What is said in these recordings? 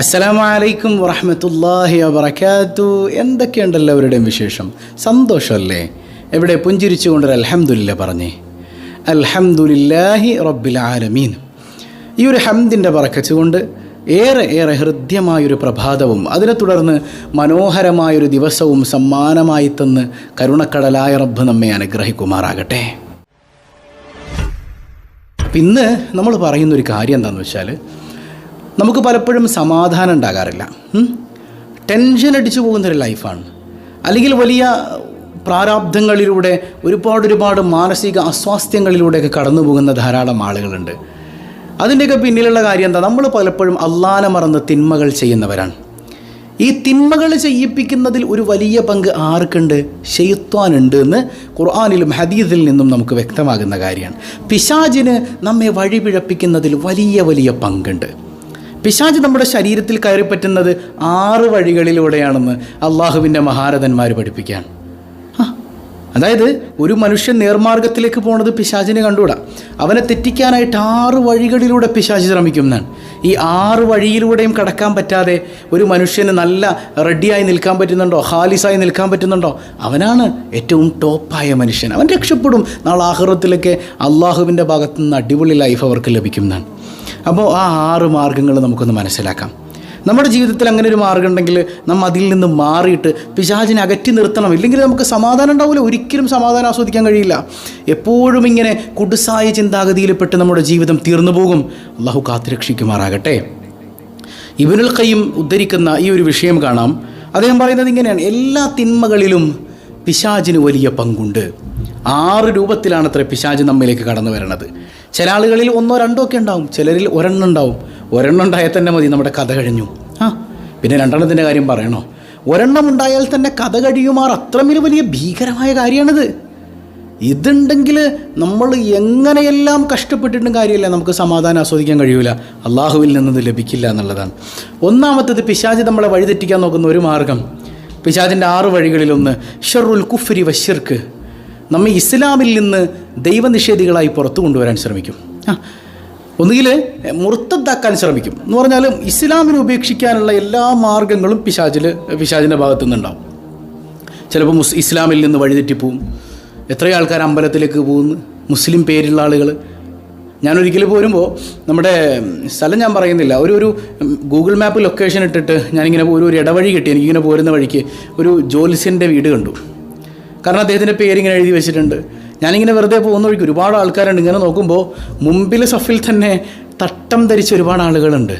അസ്സലാമു അലൈക്കും വറഹമത്തല്ലാഹി വബർക്കാത്തു എന്തൊക്കെയുണ്ട് എല്ലാവരുടെയും വിശേഷം? സന്തോഷമല്ലേ? എവിടെ പുഞ്ചിരിച്ചുകൊണ്ട് അലഹമുല്ല പറഞ്ഞേ. അൽഹംദുലില്ലാഹി റബ്ബിൽ ആലമീൻ. ഈ ഒരു ഹംദിന്റെ പറക്കച്ചുകൊണ്ട് ഏറെ ഏറെ ഹൃദ്യമായൊരു പ്രഭാതവും അതിനെ തുടർന്ന് മനോഹരമായൊരു ദിവസവും സമ്മാനമായി തന്ന് കരുണക്കടലായ റബ്ബ് നമ്മെ അനുഗ്രഹിക്കുമാറാകട്ടെ. ഇന്ന് നമ്മൾ പറയുന്നൊരു കാര്യം എന്താണെന്ന് വെച്ചാൽ നമുക്ക് പലപ്പോഴും സമാധാനം ഉണ്ടാകാറില്ല? ടെൻഷൻ അടിച്ചു പോകുന്നൊരു ലൈഫാണ് അല്ലെങ്കിൽ വലിയ പ്രാരാബ്ധങ്ങളിലൂടെ ഒരുപാട് ഒരുപാട് മാനസിക അസ്വാസ്ഥ്യങ്ങളിലൂടെയൊക്കെ കടന്നു പോകുന്ന ധാരാളം ആളുകളുണ്ട്. അതിന്റെയൊക്കെ പിന്നിലുള്ള കാര്യം എന്താ? നമ്മൾ പലപ്പോഴും അള്ളാനെ മറന്ന് തിന്മകൾ ചെയ്യുന്നവരാണ്. ഈ തിന്മകൾ ചെയ്യിപ്പിക്കുന്നതിൽ ഒരു വലിയ പങ്ക് ആർക്കുണ്ട്? ഷെയ്ത്വാനുണ്ട് എന്ന് ഖുർആാനിലും ഹദീദിൽ നിന്നും നമുക്ക് വ്യക്തമാകുന്ന കാര്യമാണ്. പിശാജിന് നമ്മെ വഴിപിഴപ്പിക്കുന്നതിൽ വലിയ വലിയ പങ്കുണ്ട്. പിശാജ് നമ്മുടെ ശരീരത്തിൽ കയറി പറ്റുന്നത് ആറ് വഴികളിലൂടെയാണെന്ന് അള്ളാഹുവിന്റെ മഹാരഥന്മാർ പഠിപ്പിക്കുകയാണ് അതായത് ഒരു മനുഷ്യൻ നേർമാർഗത്തിലേക്ക് പോണത് പിശാചിനെ കണ്ടുകൂടാ? അവനെ തെറ്റിക്കാനായിട്ട് ആറ് വഴികളിലൂടെ പിശാച് ശ്രമിക്കും എന്നാണ്. ഈ ആറ് വഴിയിലൂടെയും കടക്കാൻ പറ്റാതെ ഒരു മനുഷ്യന് നല്ല റെഡിയായി നിൽക്കാൻ പറ്റുന്നുണ്ടോ? ഹാലിസായി നിൽക്കാൻ പറ്റുന്നുണ്ടോ? അവനാണ് ഏറ്റവും ടോപ്പായ മനുഷ്യൻ. അവൻ രക്ഷപ്പെടും. നാളെ ആഹ്റത്തിലൊക്കെ അള്ളാഹുവിന്റെ ഭാഗത്തുനിന്ന് അടിപൊളി ലൈഫ് അവർക്ക് ലഭിക്കും എന്നാണ്. അപ്പോൾ ആ ആറ് മാർഗങ്ങൾ നമുക്കൊന്ന് മനസ്സിലാക്കാം. നമ്മുടെ ജീവിതത്തിൽ അങ്ങനെ ഒരു മാർഗം ഉണ്ടെങ്കിൽ നമ്മൾ അതിൽ നിന്ന് മാറിയിട്ട് പിശാചിനെ അകറ്റി നിർത്തണം. ഇല്ലെങ്കിൽ നമുക്ക് സമാധാനം ഉണ്ടാവില്ല ഒരിക്കലും സമാധാനം ആസ്വദിക്കാൻ കഴിയില്ല. എപ്പോഴും ഇങ്ങനെ കുടുസായ ചിന്താഗതിയിൽപ്പെട്ട് നമ്മുടെ ജീവിതം തീർന്നു പോകും. അള്ളാഹു കാത്തുരക്ഷിക്കുമാറാകട്ടെ ഇബനുൽ കയ്യും ഉദ്ധരിക്കുന്ന ഈ ഒരു വിഷയം കാണാം. അദ്ദേഹം പറയുന്നത് ഇങ്ങനെയാണ്. എല്ലാ തിന്മകളിലും പിശാചിന് വലിയ പങ്കുണ്ട്. ആറ് രൂപത്തിലാണ് അത്ര പിശാജ് നമ്മിലേക്ക് കടന്നു വരണത്. ചില ആളുകളിൽ ഒന്നോ രണ്ടോ ഒക്കെ ഉണ്ടാവും. ചിലരിൽ ഒരെണ്ണം ഉണ്ടാവും. ഒരെണ്ണം ഉണ്ടായാൽ തന്നെ മതി നമ്മുടെ കഥ കഴിഞ്ഞു. ആ പിന്നെ രണ്ടെണ്ണത്തിന്റെ കാര്യം പറയണോ? ഒരെണ്ണം ഉണ്ടായാൽ തന്നെ കഥ കഴിയുമാർ അത്രമേൽ വലിയ ഭീകരമായ കാര്യമാണിത്. ഇതുണ്ടെങ്കിൽ നമ്മൾ എങ്ങനെയെല്ലാം കഷ്ടപ്പെട്ടിട്ടും കാര്യമില്ല. നമുക്ക് സമാധാനം ആസ്വദിക്കാൻ കഴിയൂല. അള്ളാഹുവിൽ നിന്നത് ലഭിക്കില്ല എന്നുള്ളതാണ്. ഒന്നാമത്തത് പിശാജ് നമ്മളെ വഴിതെറ്റിക്കാൻ നോക്കുന്ന ഒരു മാർഗം. പിശാജിന്റെ ആറ് വഴികളിലൊന്ന് ഷെറുൽ കുഫരി വഷിർക്ക് നമ്മെ ഇസ്ലാമിൽ നിന്ന് ദൈവനിഷേധികളായി പുറത്തു കൊണ്ടുവരാൻ ശ്രമിക്കും. ഒന്നുകിൽ മുർത്തദ്ദാക്കാൻ ശ്രമിക്കും. എന്ന് പറഞ്ഞാൽ ഇസ്ലാമിനെ ഉപേക്ഷിക്കാനുള്ള എല്ലാ മാർഗങ്ങളും പിശാജിൽ പിശാജിന്റെ ഭാഗത്തു നിന്നുണ്ടാവും ചിലപ്പോൾ മുസ് ഇസ്ലാമിൽ നിന്ന് വഴിതെറ്റിപ്പോവും എത്രയോ ആൾക്കാർ അമ്പലത്തിലേക്ക് പോകുന്നു. മുസ്ലിം പേരുള്ള ആളുകൾ ഞാനൊരിക്കൽ പോരുമ്പോൾ നമ്മുടെ സ്ഥലം ഞാൻ പറയുന്നില്ല. ഒരു ഒരു ഗൂഗിൾ മാപ്പ് ലൊക്കേഷൻ ഇട്ടിട്ട് ഞാനിങ്ങനെ ഒരു ഇടവഴി കിട്ടി എനിക്കിങ്ങനെ പോരുന്ന വഴിക്ക് ഒരു ജോലിസ്യന്റെ വീട് കണ്ടു. കാരണം അദ്ദേഹത്തിന്റെ പേരിങ്ങനെ എഴുതി വെച്ചിട്ടുണ്ട്. ഞാനിങ്ങനെ വെറുതെ പോകുന്ന വഴിക്ക് ഒരുപാട് ആൾക്കാരുണ്ട്. ഇങ്ങനെ നോക്കുമ്പോൾ മുമ്പിൽ സഫിൽ തന്നെ തട്ടം ധരിച്ച ഒരുപാട് ആളുകളുണ്ട്.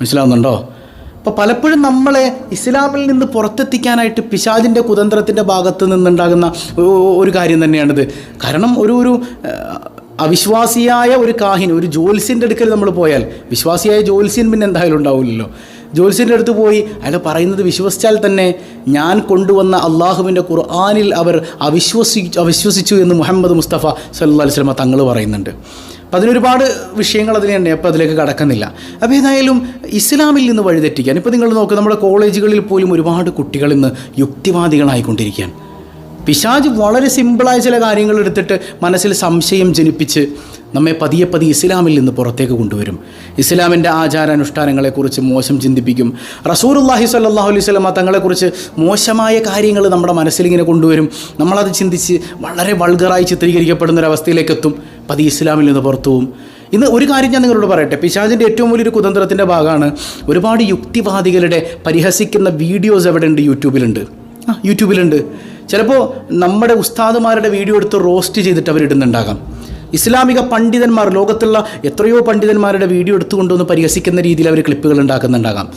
മനസ്സിലാവുന്നുണ്ടോ? അപ്പോൾ പലപ്പോഴും നമ്മളെ ഇസ്ലാമിൽ നിന്ന് പുറത്തെത്തിക്കാനായിട്ട് പിശാജിന്റെ കുതന്ത്രത്തിന്റെ ഭാഗത്ത് നിന്നുണ്ടാകുന്ന ഒരു- കാര്യം തന്നെയാണിത്. കാരണം ഒരു ഒരു അവിശ്വാസിയായ ഒരു കാഹിൻ ഒരു ജോത്സ്യന്റെ അടുക്കൽ നമ്മൾ പോയാൽ വിശ്വാസിയായ ജോത്സ്യൻ പിന്നെ എന്തായാലും ഉണ്ടാവില്ലല്ലോ. ജോത്സ്യന്റെ അടുത്ത് പോയി അയാൾ പറയുന്നത് വിശ്വസിച്ചാൽ തന്നെ ഞാൻ കൊണ്ടുവന്ന അള്ളാഹുവിന്റെ ഖുർആാനിൽ അവർ അവിശ്വസി അവിശ്വസിച്ചു എന്ന് മുഹമ്മദ് മുസ്തഫ സല്ലു അലൈഹി സ്വലമ തങ്ങൾ പറയുന്നുണ്ട്. അപ്പം അതിനൊരുപാട് വിഷയങ്ങൾ അതിലുണ്ട് അപ്പോൾ അതിലേക്ക് കടക്കുന്നില്ല. അപ്പോൾ ഏതായാലും ഇസ്ലാമിൽ നിന്ന് വഴിതെറ്റിക്കാൻ ഇപ്പോൾ നിങ്ങൾ നോക്കുക നമ്മുടെ കോളേജുകളിൽ പോലും ഒരുപാട് കുട്ടികൾ ഇന്ന് യുക്തിവാദികളായിക്കൊണ്ടിരിക്കുകയാണ്. പിശാജ് വളരെ സിമ്പിളായ ചില കാര്യങ്ങൾ എടുത്തിട്ട് മനസ്സിൽ സംശയം ജനിപ്പിച്ച് നമ്മെ പതിയെ പതിയെ ഇസ്ലാമിൽ നിന്ന് പുറത്തേക്ക് കൊണ്ടുവരും. ഇസ്ലാമിന്റെ ആചാരാനുഷ്ഠാനങ്ങളെക്കുറിച്ച് മോശം ചിന്തിപ്പിക്കും. റസൂറുല്ലാഹി സല്ലാഹു അലൈഹി സ്വലമ തങ്ങളെക്കുറിച്ച് മോശമായ കാര്യങ്ങൾ നമ്മുടെ മനസ്സിലിങ്ങനെ കൊണ്ടുവരും. നമ്മളത് ചിന്തിച്ച് വളരെ വൾഗറായി ചിത്രീകരിക്കപ്പെടുന്ന ഒരു അവസ്ഥയിലേക്ക് എത്തും പതി ഇസ്ലാമിൽ നിന്ന് പുറത്തു പോകും ഇന്ന് ഒരു കാര്യം ഞാൻ നിങ്ങളോട് പറയട്ടെ. പിശാജിന്റെ ഏറ്റവും വലിയൊരു കുതന്ത്രത്തിന്റെ ഭാഗമാണ് ഒരുപാട് യുക്തിവാദികളുടെ പരിഹസിക്കുന്ന വീഡിയോസ് എവിടെ ഉണ്ട് യൂട്യൂബിലുണ്ട്. ആ യൂട്യൂബിലുണ്ട്. ചിലപ്പോൾ നമ്മുടെ ഉസ്താദുമാരുടെ വീഡിയോ എടുത്ത് റോസ്റ്റ് ചെയ്തിട്ട് അവരിടുന്നുണ്ടാകാം. ഇസ്ലാമിക പണ്ഡിതന്മാർ ലോകത്തുള്ള എത്രയോ പണ്ഡിതന്മാരുടെ വീഡിയോ എടുത്തുകൊണ്ടുവന്ന് പരിഹസിക്കുന്ന രീതിയിൽ അവർ ക്ലിപ്പുകൾ ഉണ്ടാക്കുന്നുണ്ടാകാം.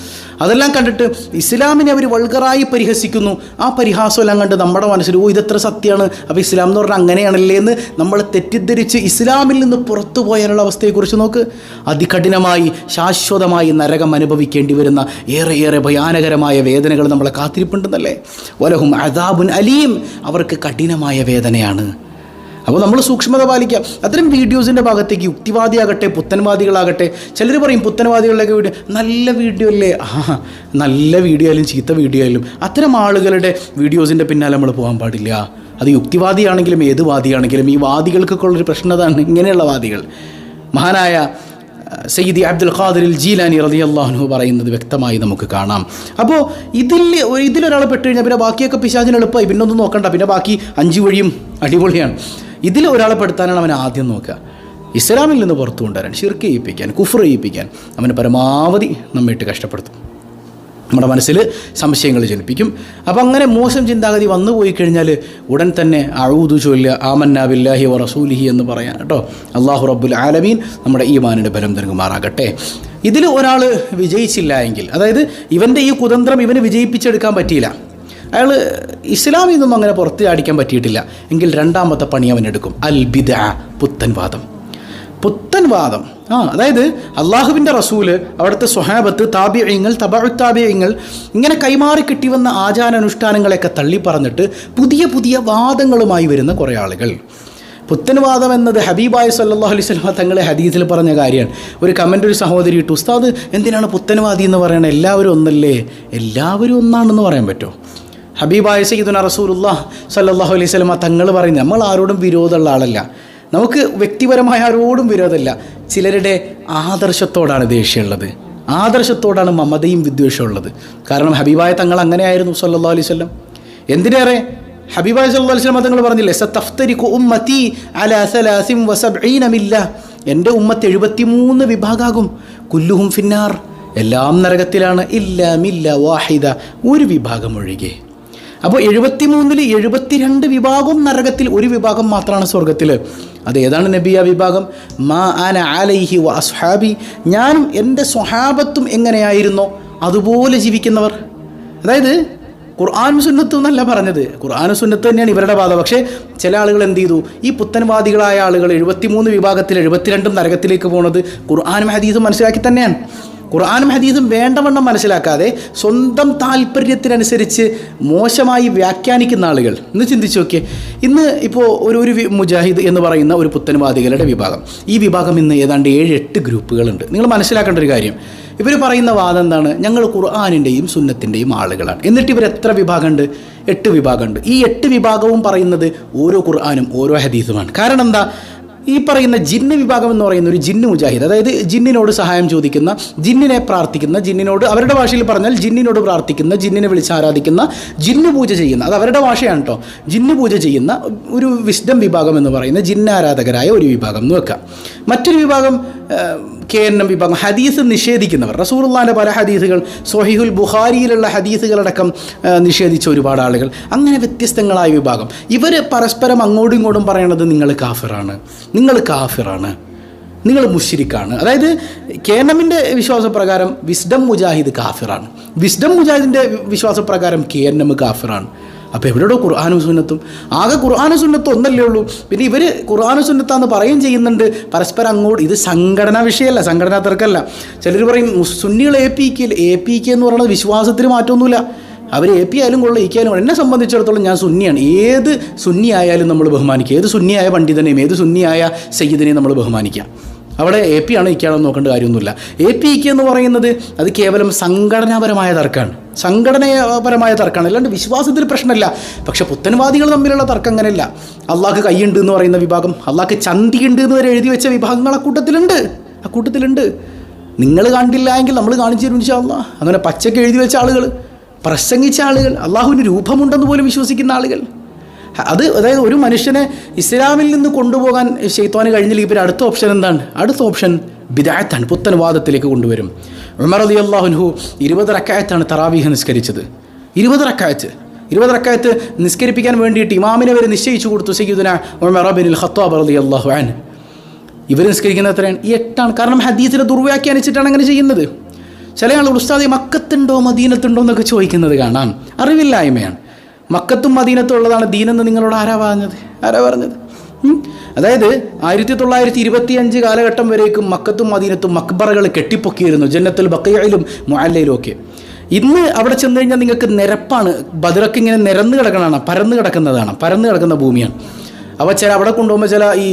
അതെല്ലാം കണ്ടിട്ട് ഇസ്ലാമിനെ അവർ വൾഗറായി പരിഹസിക്കുന്നു. ആ പരിഹാസമെല്ലാം കണ്ട് നമ്മുടെ മനസ്സിൽ ഓ ഇതെത്ര സത്യമാണ്. അപ്പോൾ ഇസ്ലാം എന്ന് പറഞ്ഞാൽ അങ്ങനെയാണല്ലേ എന്ന് നമ്മൾ തെറ്റിദ്ധരിച്ച് ഇസ്ലാമിൽ നിന്ന് പുറത്തു പോയാലുള്ള അവസ്ഥയെക്കുറിച്ച് നോക്ക്. അതികഠിനമായി ശാശ്വതമായി നരകം അനുഭവിക്കേണ്ടി വരുന്ന ഏറെ ഏറെ ഭയാനകരമായ വേദനകൾ നമ്മളെ കാത്തിരിപ്പുണ്ടെന്നല്ലേ? വലഹും അദാബുൻ അലീം. അവർക്ക് കഠിനമായ വേദനയാണ്. അപ്പോൾ നമ്മൾ സൂക്ഷ്മത പാലിക്കാം. അത്തരം വീഡിയോസിന്റെ ഭാഗത്തേക്ക് യുക്തിവാദിയാകട്ടെ പുത്തൻവാദികളാകട്ടെ ചിലർ പറയും പുത്തൻവാദികളുടെയൊക്കെ വീഡിയോ നല്ല വീഡിയോ അല്ലേ? ആ നല്ല വീഡിയോ ആയാലും ചീത്ത വീഡിയോ ആയാലും അത്തരം ആളുകളുടെ വീഡിയോസിന്റെ പിന്നാലെ നമ്മൾ പോകാൻ പാടില്ല. അത് യുക്തിവാദിയാണെങ്കിലും ഏത് വാദിയാണെങ്കിലും ഈ വാദികൾക്കൊക്കെ ഉള്ളൊരു പ്രശ്നം അതാണ് ഇങ്ങനെയുള്ള വാദികൾ. മഹാനായ സയ്യിദി അബ്ദുൽ ഖാദിറിൽ ജീലാനി റളിയല്ലാഹു പറയുന്നത് വ്യക്തമായി നമുക്ക് കാണാം. അപ്പോൾ ഇതിൽ ഇതിലൊരാൾ പെട്ട് കഴിഞ്ഞാൽ പിന്നെ ബാക്കിയൊക്കെ പിശാചിന് എളുപ്പമായി. പിന്നെ ഒന്നും നോക്കണ്ട. പിന്നെ ബാക്കി അഞ്ച് വഴിയും അടിപൊളിയാണ്. ഇതിൽ ഒരാളെ പെടുത്താനാണ് അവൻ ആദ്യം നോക്കുക. ഇസ്ലാമിൽ നിന്ന് പുറത്തു കൊണ്ടുവരാൻ ഷിർക്ക് ചെയ്യിപ്പിക്കാൻ കുഫർ ചെയ്യിപ്പിക്കാൻ അവന് പരമാവധി നമ്മിട്ട് കഷ്ടപ്പെടുത്തും. നമ്മുടെ മനസ്സിൽ സംശയങ്ങൾ ജനിപ്പിക്കും. അപ്പോൾ അങ്ങനെ മോശം ചിന്താഗതി വന്നു പോയി കഴിഞ്ഞാൽ ഉടൻ തന്നെ അഴൂതു ചൊല്ല ആമന്ന ബില്ലാഹി വ റസൂലിഹി എന്ന് പറയാൻ കേട്ടോ. അള്ളാഹു റബ്ബുൽ ആലമീൻ നമ്മുടെ ഈ മാനിന്റെ ബലം നൽകുമാറാകട്ടെ. ഇതിൽ ഒരാൾ വിജയിച്ചില്ല എങ്കിൽ അതായത് ഇവന്റെ ഈ കുതന്ത്രം ഇവന് വിജയിപ്പിച്ചെടുക്കാൻ പറ്റിയില്ല. അയാൾ ഇസ്ലാമിൽ നിന്നും അങ്ങനെ പുറത്ത് അടിക്കാൻ പറ്റിയിട്ടില്ല. എങ്കിൽ രണ്ടാമത്തെ പണി അവൻ എടുക്കും. അൽ ബിദ പുത്തൻവാദം പുത്തൻവാദം ആ അതായത് അള്ളാഹുവിന്റെ റസൂൽ അവിടുത്തെ സ്വഹാബത്ത് താബിയങ്ങൾ തബഴുത്താബിയങ്ങൾ ഇങ്ങനെ കൈമാറി കിട്ടി വന്ന ആചാരാനുഷ്ഠാനങ്ങളെയൊക്കെ തള്ളി പറഞ്ഞിട്ട് പുതിയ പുതിയ വാദങ്ങളുമായി വരുന്ന കുറേ ആളുകൾ. പുത്തൻവാദം എന്നത് ഹബീബായ സല്ലാഹു അലൈഹി സ്വലമ തങ്ങളെ ഹദീസിൽ പറഞ്ഞ കാര്യമാണ്. ഒരു കമന്റ് ഒരു സഹോദരി ഇട്ടു ഉസ്താദ് എന്തിനാണ് പുത്തൻവാദി എന്ന് പറയണത് എല്ലാവരും ഒന്നല്ലേ? എല്ലാവരും ഒന്നാണെന്ന് പറയാൻ പറ്റുമോ? ഹബീബായ സയ്യിദുന റസൂലുല്ലാ സല്ലാഹു അലൈഹി സ്വലമ തങ്ങൾ പറയുന്നത് നമ്മൾ ആരോടും വിരോധമുള്ള ആളല്ല. നമുക്ക് വ്യക്തിപരമായ ആരോടും വിരോധമല്ല. ചിലരുടെ ആദർശത്തോടാണ് ദേഷ്യമുള്ളത്. ആദർശത്തോടാണ് മമതയും വിദ്വേഷവും ഉള്ളത്. കാരണം ഹബീബായ തങ്ങൾ അങ്ങനെയായിരുന്നു സല്ലാ അലൈഹി വസല്ലം. എന്തിനേറെ? ഹബീബായ സല്ലാ അലൈഹി വസല്ലം തങ്ങൾ പറഞ്ഞില്ലേ സത്തഫ്തരിഖു ഉമ്മത്തി അലാ സലാസിം വസബ്ഈന മില്ല എന്റെ ഉമ്മത്ത് എഴുപത്തിമൂന്ന് വിഭാഗാകും. കുല്ലുഹും ഫിന്നാർ. എല്ലാം നരകത്തിലാണ്. ഇല്ല മില്ല വാഹിദ. ഒരു വിഭാഗം ഒഴികെ. അപ്പോൾ എഴുപത്തിമൂന്നിൽ എഴുപത്തിരണ്ട് വിഭാഗം നരകത്തിൽ ഒരു വിഭാഗം മാത്രമാണ് സ്വർഗത്തിൽ അത് ഏതാണ് നബി ആ വിഭാഗം? മാ ആന ആലൈഹി വ അസ്ഹാബി. ഞാനും എന്റെ സ്വഹാബത്തും എങ്ങനെയായിരുന്നോ? അതുപോലെ ജീവിക്കുന്നവർ. അതായത് ഖുർആൻ സുന്നത്ത് എന്നല്ല പറഞ്ഞത്. ഖുർആൻ സുന്നത്ത് തന്നെയാണ് ഇവരുടെ വാദം പക്ഷേ ചില ആളുകൾ എന്ത് ചെയ്തു? ഈ പുത്തൻവാദികളായ ആളുകൾ എഴുപത്തിമൂന്ന് വിഭാഗത്തിൽ എഴുപത്തിരണ്ടും നരകത്തിലേക്ക് പോണത് ഖുർആനും ഹദീസും മനസ്സിലാക്കി തന്നെയാണ്. ഖുർആാനും ഹദീസും വേണ്ടവണ്ണം മനസ്സിലാക്കാതെ സ്വന്തം താല്പര്യത്തിനനുസരിച്ച് മോശമായി വ്യാഖ്യാനിക്കുന്ന ആളുകൾ. ഇന്ന് ചിന്തിച്ചു നോക്കിയേ. ഇന്ന് ഇപ്പോൾ ഒരു ഒരു മുജാഹിദ് എന്ന് പറയുന്ന ഒരു പുത്തൻവാദികളുടെ വിഭാഗം. ഈ വിഭാഗം ഇന്ന് ഏതാണ്ട് ഏഴ് എട്ട് ഗ്രൂപ്പുകളുണ്ട്. നിങ്ങൾ മനസ്സിലാക്കേണ്ട ഒരു കാര്യം. ഇവർ പറയുന്ന വാദം എന്താണ്? ഞങ്ങൾ ഖുർആാനിന്റെയും സുന്നത്തിന്റെയും ആളുകളാണ്. എന്നിട്ട് ഇവർ എത്ര വിഭാഗമുണ്ട്? എട്ട് വിഭാഗമുണ്ട്. ഈ എട്ട് വിഭാഗവും പറയുന്നത് ഓരോ ഖുർആാനും ഓരോ ഹദീസുമാണ്. കാരണം എന്താ? ഈ പറയുന്ന ജിന്ന് വിഭാഗം എന്ന് പറയുന്ന ഒരു ജിന്ന് മുജാഹിദ് അതായത് ജിന്നിനോട് സഹായം ചോദിക്കുന്ന ജിന്നിനെ പ്രാർത്ഥിക്കുന്ന ജിന്നിനോട് അവരുടെ ഭാഷയിൽ പറഞ്ഞാൽ ജിന്നിനോട് പ്രാർത്ഥിക്കുന്ന ജിന്നിനെ വിളിച്ച് ആരാധിക്കുന്ന ജിന്ന് പൂജ ചെയ്യുന്ന അത് അവരുടെ ഭാഷയാണ് കേട്ടോ ജിന്ന് പൂജ ചെയ്യുന്ന ഒരു വിസ്ഡം വിഭാഗം എന്ന് പറയുന്ന ജിന്നാരാധകരായ ഒരു വിഭാഗം എന്ന് വെക്കാം. മറ്റൊരു വിഭാഗം കെ എൻ ഹദീസ് നിഷേധിക്കുന്നവർ. റസൂറുല്ലാന്റെ പല ഹദീസുകൾ സൊഹിഹുൽ ബുഹാരിയിലുള്ള ഹദീസുകളടക്കം നിഷേധിച്ച ഒരുപാട് ആളുകൾ. അങ്ങനെ വ്യത്യസ്തങ്ങളായ വിഭാഗം. ഇവർ പരസ്പരം അങ്ങോട്ടും ഇങ്ങോട്ടും പറയണത് നിങ്ങൾ കാഫിറാണ്. നിങ്ങൾ കാഫിറാണ്. നിങ്ങൾ മുഷിരിക്കാണ് അതായത് കേനമിന്റെ വിശ്വാസപ്രകാരം വിസ്ഡം മുജാഹിദ് കാഫിറാണ്. വിസ്ഡം മുജാഹിദിന്റെ വിശ്വാസപ്രകാരം കെ എൻ എം കാഫിറാണ്. അപ്പോൾ എവിടെയോ ഖുർആാനും സുന്നത്തും. ആകെ ഖുർആാനും സുന്നത്തും ഒന്നല്ലേ ഉള്ളൂ. പിന്നെ ഇവർ ഖുർആാനും സുന്നത്താന്ന് പറയും ചെയ്യുന്നുണ്ട്. പരസ്പരം അങ്ങോട്ട് ഇത് സംഘടനാ വിഷയമല്ല സംഘടനാ തർക്കമല്ല. ചിലർ പറയും സുന്നികൾ A P K A P K എന്ന് പറയുന്നത് വിശ്വാസത്തിന് മാറ്റമൊന്നുമില്ല. അവർ എ പി ആയാലും കൊള്ളു ഇ കെ ആയാലും കൊള്ളു. എന്നെ സംബന്ധിച്ചിടത്തോളം ഞാൻ സുന്നിയാണ്. ഏത് സുന്നി ആയാലും നമ്മൾ ബഹുമാനിക്കുക. ഏത് സുന്നിയായ പണ്ഡിതനെയും ഏത് സുന്നിയായ സയ്യിദിനെയും നമ്മൾ ബഹുമാനിക്കുക. അവിടെ എ പി ആണ് ഇക്കാണോ എന്ന് നോക്കേണ്ട കാര്യമൊന്നുമില്ല. എ പി ഇക്ക് എന്ന് പറയുന്നത് അത് കേവലം സംഘടനാപരമായ തർക്കമാണ്. സംഘടനാപരമായ തർക്കമാണ്. അല്ലാണ്ട് വിശ്വാസത്തിൽ പ്രശ്നമില്ല. പക്ഷെ പുത്തൻവാദികൾ തമ്മിലുള്ള തർക്കം അങ്ങനെയല്ല. അള്ളാഹ് കൈയുണ്ട് എന്ന് പറയുന്ന വിഭാഗം അള്ളാഹ് ചന്തിയുണ്ട് എന്ന് വരെ എഴുതി വെച്ച വിഭാഗങ്ങൾ ആ കൂട്ടത്തിലുണ്ട്. ആ കൂട്ടത്തിലുണ്ട്. നിങ്ങൾ കണ്ടില്ല എങ്കിൽ നമ്മൾ കാണിച്ചു തരും അള്ളാഹ്. അങ്ങനെ പച്ചക്ക് എഴുതി വെച്ച ആളുകൾ പ്രസംഗിച്ച ആളുകൾ അള്ളാഹുവിന് രൂപമുണ്ടെന്ന് പോലും വിശ്വസിക്കുന്ന ആളുകൾ. അത് അതായത് ഒരു മനുഷ്യനെ ഇസ്ലാമിൽ നിന്ന് കൊണ്ടുപോകാൻ ഷെയ്ത്താന് കഴിഞ്ഞില്ല ഇപ്പോൾ അടുത്ത ഓപ്ഷൻ എന്താണ്? അടുത്ത ഓപ്ഷൻ ബിദായത്താണ് പുത്തൻ വാദത്തിലേക്ക് കൊണ്ടുവരും. ഉമർ അലി അള്ളാഹുൻഹു ഇരുപത് റക്കായത്താണ് തറാവീഹ് നിസ്കരിച്ചത്. ഇരുപത് റക്കായത്ത്. ഇരുപത് റക്കായത്ത് നിസ്കരിപ്പിക്കാൻ വേണ്ടിയിട്ട് ഇമാമിനെ വരെ നിശ്ചയിച്ചു കൊടുത്തു സയ്യിദുന ഉമർ ബിൻ ഖത്താബ് അലി അള്ളാഹു ആൻ ഇവർ നിസ്കരിക്കുന്നത് എത്രയാണ്? ഈ എട്ടാണ്. കാരണം ഹദീസിനെ ദുർവ്യാഖ്യാനിച്ചിട്ടാണ് അങ്ങനെ ചെയ്യുന്നത്. ചില ആളുകൾ ഉസ്താദി മക്കത്തുണ്ടോ മദീനത്തുണ്ടോ എന്നൊക്കെ ചോദിക്കുന്നത് കാണാം. അറിവില്ലായ്മയാണ്. മക്കത്തും മദീനത്തും ഉള്ളതാണ് ദീനെന്ന് നിങ്ങളോട് ആരാ പറഞ്ഞത്? ആരാ പറഞ്ഞത്? അതായത് ആയിരത്തി തൊള്ളായിരത്തി ഇരുപത്തി അഞ്ച് കാലഘട്ടം വരേക്കും മക്കത്തും മദീനത്തും മക്ബറകൾ കെട്ടിപ്പൊക്കിയിരുന്നു ജന്നത്തുൽ ബക്കയിലും മുഅല്ലയിലും ഒക്കെ. ഇന്ന് അവിടെ ചെന്ന് കഴിഞ്ഞാൽ നിങ്ങൾക്ക് നിരപ്പാണ്. ബദറൊക്കെ ഇങ്ങനെ നിരന്ന് കിടക്കണതാണ് പരന്ന് കിടക്കുന്നതാണ് പരന്ന് കിടക്കുന്ന ഭൂമിയാണ്. അപ്പോൾ ചില അവിടെ കൊണ്ടുപോകുമ്പോൾ ചില ഈ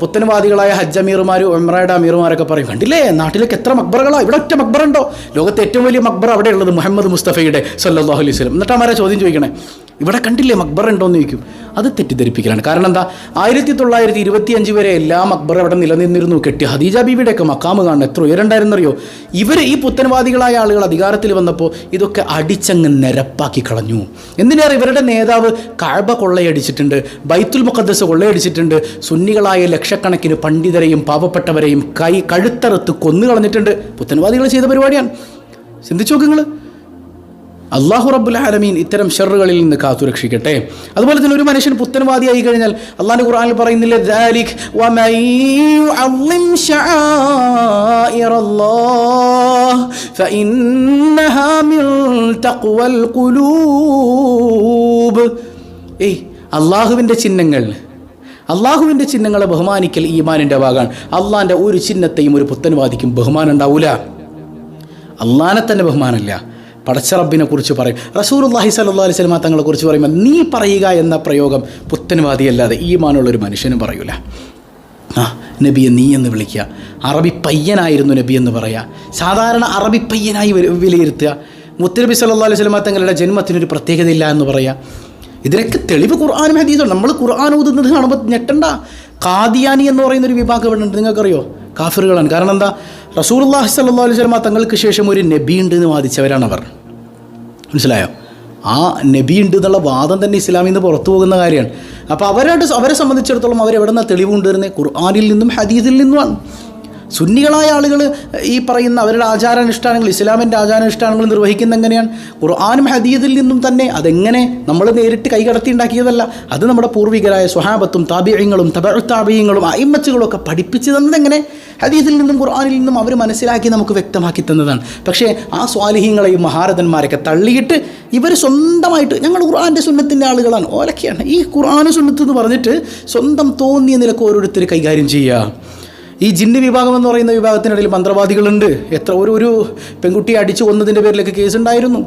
പുത്തൻവാദികളായ ഹജ്ജ് അമീർമാർ ഒമ്രയുടെ അമീർമാരൊക്കെ പറയും കണ്ടില്ലേ? നാട്ടിലേക്ക് എത്ര മക്ബറകളോ? ഇവിടെ ഒറ്റ മക്ബറുണ്ടോ? ലോകത്തെ ഏറ്റവും വലിയ മക്ബർ അവിടെ ഉള്ളത് മുഹമ്മദ് മുസ്തഫയുടെ സല്ലാഹു അലൈഹി സ്വലം എന്നിട്ട് ചോദ്യം ചോദിക്കണേ ഇവിടെ കണ്ടില്ലേ മക്ബർ ഉണ്ടോ എന്ന് ചോദിക്കും. അത് തെറ്റിദ്ധരിപ്പിക്കലാണ്. കാരണം എന്താ? ആയിരത്തി തൊള്ളായിരത്തി ഇരുപത്തി അഞ്ച് വരെ എല്ലാ അക്ബർ അവിടെ നിലനിന്നിരുന്നു. കെട്ടി ഹദീജ ബീബിയുടെ ഒക്കെ മക്കാമ് കാണുന്ന എത്ര ഉയരണ്ടായിരുന്നറിയോ ഇവർ ഈ പുത്തൻവാദികളായ ആളുകൾ അധികാരത്തിൽ വന്നപ്പോൾ ഇതൊക്കെ അടിച്ചങ്ങ് നിരപ്പാക്കി കളഞ്ഞു. എന്തിനേറെ ഇവരുടെ നേതാവ് കാഴ്ബ കൊള്ളയടിച്ചിട്ടുണ്ട് ബൈത്തുൽ മുഖദ്ദസ് കൊള്ളയടിച്ചിട്ടുണ്ട് സുന്നികളായ ലക്ഷക്കണക്കിന് പണ്ഡിതരെയും പാവപ്പെട്ടവരെയും കൈ കഴുത്തറുത്ത് കൊന്നു കളഞ്ഞിട്ടുണ്ട് പുത്തൻവാദികൾ ചെയ്ത പരിപാടിയാണ്. ചിന്തിച്ചു നോക്ക് നിങ്ങൾ അള്ളാഹു റബ്ബുൽ ആലമീൻ ഇത്തരം ഷെറുകളിൽ നിന്ന് കാത്തുരക്ഷിക്കട്ടെ അതുപോലെ തന്നെ ഒരു മനുഷ്യൻ പുത്തൻവാദിയായി കഴിഞ്ഞാൽ അള്ളാഹു ഖുർആനിൽ പറയുന്നില്ലേ അള്ളാഹുവിന്റെ ചിഹ്നങ്ങൾ അള്ളാഹുവിന്റെ ചിഹ്നങ്ങളെ ബഹുമാനിക്കൽ ഈമാനിന്റെ ഭാഗമാണ്. അള്ളാഹിന്റെ ഒരു ചിഹ്നത്തെയും ഒരു പുത്തൻവാദിക്കും ബഹുമാനം ഉണ്ടാവൂല. അള്ളാനെ തന്നെ ബഹുമാനമില്ല. പടച്ചറബിനെ കുറിച്ച് പറയും. റസൂർ അള്ളാഹി സല്ലാ അലൈഹി തങ്ങളെ കുറിച്ച് പറയുമ്പോൾ നീ പറയുക എന്ന പ്രയോഗം പുത്തൻവാദിയല്ലാതെ ഈ ഒരു മനുഷ്യനും പറയൂല. ആ നബിയെ നീ എന്ന് വിളിക്കുക. അറബി പയ്യനായിരുന്നു നബി എന്ന് പറയുക. സാധാരണ അറബി പയ്യനായി വിലയിരുത്തുക. മുത്തനബി സല്ലാ അലൈഹി സ്വലമ തങ്ങളുടെ ജന്മത്തിനൊരു പ്രത്യേകതയില്ല എന്ന് പറയുക. ഇതിനൊക്കെ തെളിവ് ഖുർആാനും ഹദീസുണ്ട് നമ്മൾ ഖുർആൻ ഊതുന്നത് കാണുമ്പോൾ ഞെട്ടണ്ട. കാദിയാനി എന്ന് പറയുന്ന ഒരു വിഭാഗം ഇവിടെ ഉണ്ട് നിങ്ങൾക്കറിയോ? കാഫിറുകളാണ്. കാരണം എന്താ? റസൂൽ അള്ളാഹി സല്ലാ അലൈഹി തങ്ങൾക്ക് ശേഷം ഒരു നബി ഉണ്ട് എന്ന് വാദിച്ചവരാണ് അവർ. മനസ്സിലായോ? ആ നബി ഉണ്ട് എന്നുള്ള വാദം തന്നെ ഇസ്ലാമിൽ നിന്ന് പുറത്തു പോകുന്ന കാര്യമാണ്. അപ്പോൾ അവരായിട്ട് അവരെ സംബന്ധിച്ചിടത്തോളം അവരെവിടെ നിന്നാണ് തെളിവ് കൊണ്ടുവരുന്നത് ഖുർആാനിൽ നിന്നും ഹദീസിൽ നിന്നുമാണ്. സുന്നികളായ ആളുകൾ ഈ പറയുന്ന അവരുടെ ആചാരാനുഷ്ഠാനങ്ങൾ ഇസ്ലാമിന്റെ ആചാരാനുഷ്ഠാനങ്ങൾ നിർവഹിക്കുന്ന എങ്ങനെയാണ്? ഖുർആാനും ഹദീദിൽ നിന്നും തന്നെ അതെങ്ങനെ നമ്മൾ നേരിട്ട് കൈകടത്തി ഉണ്ടാക്കിയതല്ല. അത് നമ്മുടെ പൂർവികരായ സ്വഹാബത്തും താബിയങ്ങളും തബത്താബിയങ്ങളും അയിമച്ചുകളും ഒക്കെ പഠിപ്പിച്ചു തന്നതെങ്ങനെ ഹദീദിൽ നിന്നും ഖുർആാനിൽ നിന്നും അവർ മനസ്സിലാക്കി നമുക്ക് വ്യക്തമാക്കി തന്നതാണ്. പക്ഷേ ആ സ്വാലിഹീങ്ങളെയും മഹാരഥന്മാരൊക്കെ തള്ളിയിട്ട് ഇവർ സ്വന്തമായിട്ട് ഞങ്ങൾ ഖുർആാന്റെ സുന്നത്തിന്റെ ആളുകളാണ്. ഓലൊക്കെയാണ്. ഈ ഖുർആാന് സുന്നത്ത് എന്ന് പറഞ്ഞിട്ട് സ്വന്തം തോന്നിയ നിലയ്ക്ക് ഓരോരുത്തർ കൈകാര്യം ചെയ്യുക. ഈ ജിന്ന് വിഭാഗം എന്ന് പറയുന്ന വിഭാഗത്തിനിടയിൽ മന്ത്രവാദികളുണ്ട്. എത്ര ഒരു ഒരു പെൺകുട്ടിയെ അടിച്ചു കൊന്നതിന്റെ പേരിലൊക്കെ കേസുണ്ടായിരുന്നു.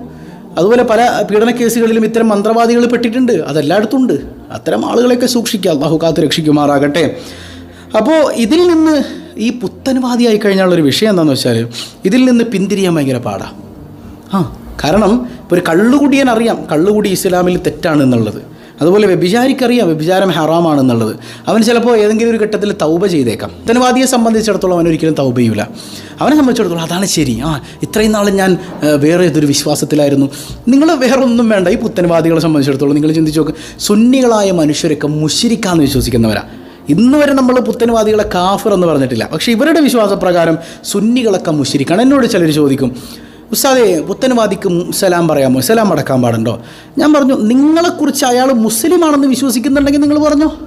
അതുപോലെ പല പീഡന കേസുകളിലും ഇത്തരം മന്ത്രവാദികൾ പെട്ടിട്ടുണ്ട്. അതെല്ലായിടത്തും ഉണ്ട് അത്തരം ആളുകളെയൊക്കെ സൂക്ഷിക്കുക. അള്ളാഹു കാത്ത് രക്ഷിക്കുമാറാകട്ടെ. അപ്പോൾ ഇതിൽ നിന്ന് ഈ പുത്തൻവാദിയായി കഴിഞ്ഞുള്ളൊരു വിഷയം എന്താണെന്ന് വെച്ചാൽ ഇതിൽ നിന്ന് പിന്തിരിയാൻ ഭയങ്കര പാടാണ് ആ കാരണം ഒരു കള്ളുകുടിയൻ അറിയാം. കള്ളുകുടി ഇസ്ലാമിൽ തെറ്റാണ് എന്നുള്ളത് അതുപോലെ വ്യഭിചാരിക്കറിയാം വ്യഭിചാരം ഹറാമാണെന്നുള്ളത്. അവൻ ചിലപ്പോൾ ഏതെങ്കിലും ഒരു ഘട്ടത്തിൽ തൗബ ചെയ്തേക്കാം. ധനവാദിയെ സംബന്ധിച്ചിടത്തോളം അവൻ ഒരിക്കലും തൗബ ചെയ്യില്ല അവനെ സംബന്ധിച്ചിടത്തോളം അതാണ് ശരി. ആ ഇത്രയും നാൾ ഞാൻ വേറെ ഏതൊരു വിശ്വാസത്തിലായിരുന്നു. നിങ്ങൾ വേറെ ഒന്നും വേണ്ട. ഈ പുത്തൻവാദികളെ സംബന്ധിച്ചിടത്തോളം നിങ്ങൾ ചിന്തിച്ചു നോക്ക്. സുന്നികളായ മനുഷ്യരൊക്കെ മുഷിരിക്കാന്ന് വിശ്വസിക്കുന്നവരാ. ഇന്ന് വരെ നമ്മൾ പുത്തൻവാദികളെ കാഫർ എന്ന് പറഞ്ഞിട്ടില്ല. പക്ഷേ ഇവരുടെ വിശ്വാസപ്രകാരം സുന്നികളൊക്കെ മുശരിക്കാണ് എന്നോട് ചിലർ ചോദിക്കും ഉസ്താദേ പുത്തൻവാദിക്ക് സലാം പറയാമോ? സലാം അടക്കാൻ പാടുണ്ടോ? ഞാൻ പറഞ്ഞു നിങ്ങളെക്കുറിച്ച് അയാൾ മുസ്ലിമാണെന്ന് വിശ്വസിക്കുന്നുണ്ടെങ്കിൽ നിങ്ങൾ പറഞ്ഞോ?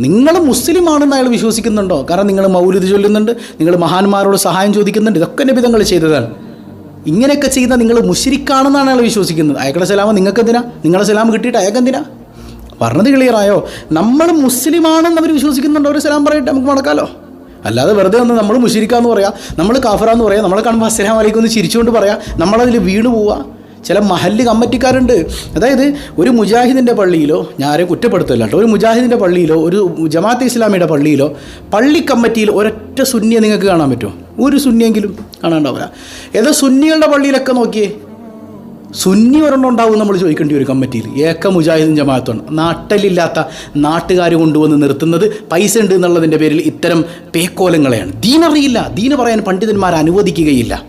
നിങ്ങൾ മുസ്ലിമാണെന്ന് അയാൾ വിശ്വസിക്കുന്നുണ്ടോ? കാരണം നിങ്ങൾ മൗലിദ് ചൊല്ലുന്നുണ്ട് നിങ്ങൾ മഹാന്മാരോട് സഹായം ചോദിക്കുന്നുണ്ട് ഇതൊക്കെ നബിതങ്ങൾ ചെയ്തതാണ് ഇങ്ങനെയൊക്കെ ചെയ്യുന്ന നിങ്ങൾ മുഷിരിക്കാണെന്നാണ് അയാൾ വിശ്വസിക്കുന്നത്. അയാളുടെ സലാമ നിങ്ങൾക്ക് എന്തിനാ നിങ്ങളുടെ സലാം കിട്ടിയിട്ട് അയാൾക്ക് എന്തിനാ പറഞ്ഞത് ക്ലിയറായോ നമ്മൾ മുസ്ലിമാണെന്ന് അവർ വിശ്വസിക്കുന്നുണ്ടോ ഒരു സലാം പറയട്ടെ നമുക്ക് മടക്കാലോ? അല്ലാതെ വെറുതെ ഒന്ന് നമ്മൾ മുഷിരിക്കാന്ന് പറയാം നമ്മൾ കാഫറാന്ന് പറയാം നമ്മളെ കാണുമ്പോൾ അസ്സലാം വലൈക്കും ഒന്ന് ചിരിച്ചുകൊണ്ട് പറയാം നമ്മളതിൽ വീണ് പോവുക ചില മഹല്ല് കമ്മിറ്റിക്കാരുണ്ട്. അതായത് ഒരു മുജാഹിദിന്റെ പള്ളിയിലോ ഞാനും കുറ്റപ്പെടുത്തല്ല കേട്ടോ ഒരു മുജാഹിദിന്റെ പള്ളിയിലോ ഒരു ജമാഅത്ത് ഇസ്ലാമിയുടെ പള്ളിയിലോ പള്ളി കമ്മിറ്റിയിൽ ഒരൊറ്റ സുന്നിയെ നിങ്ങൾക്ക് കാണാൻ പറ്റുമോ? ഒരു സുന്നിയെങ്കിലും കാണാണ്ടാവില്ല ഏതോ സുന്നികളുടെ പള്ളിയിലൊക്കെ നോക്കിയേ സുന്നി ഒരെണ്ണം ഉണ്ടാവും നമ്മൾ ചോദിക്കേണ്ടി ഒരു കമ്മിറ്റിയിൽ. ഏക്ക മുജാഹിദും ജമാഅത്താണ് നാട്ടിലില്ലാത്ത നാട്ടുകാർ കൊണ്ടുവന്ന് നിർത്തുന്നത് പൈസ ഉണ്ട് എന്നുള്ളതിന്റെ പേരിൽ ഇത്തരം പേക്കോലങ്ങളെയാണ്. ദീനറിയില്ല. ദീന പറയാൻ പണ്ഡിതന്മാർ അനുവദിക്കുകയില്ല.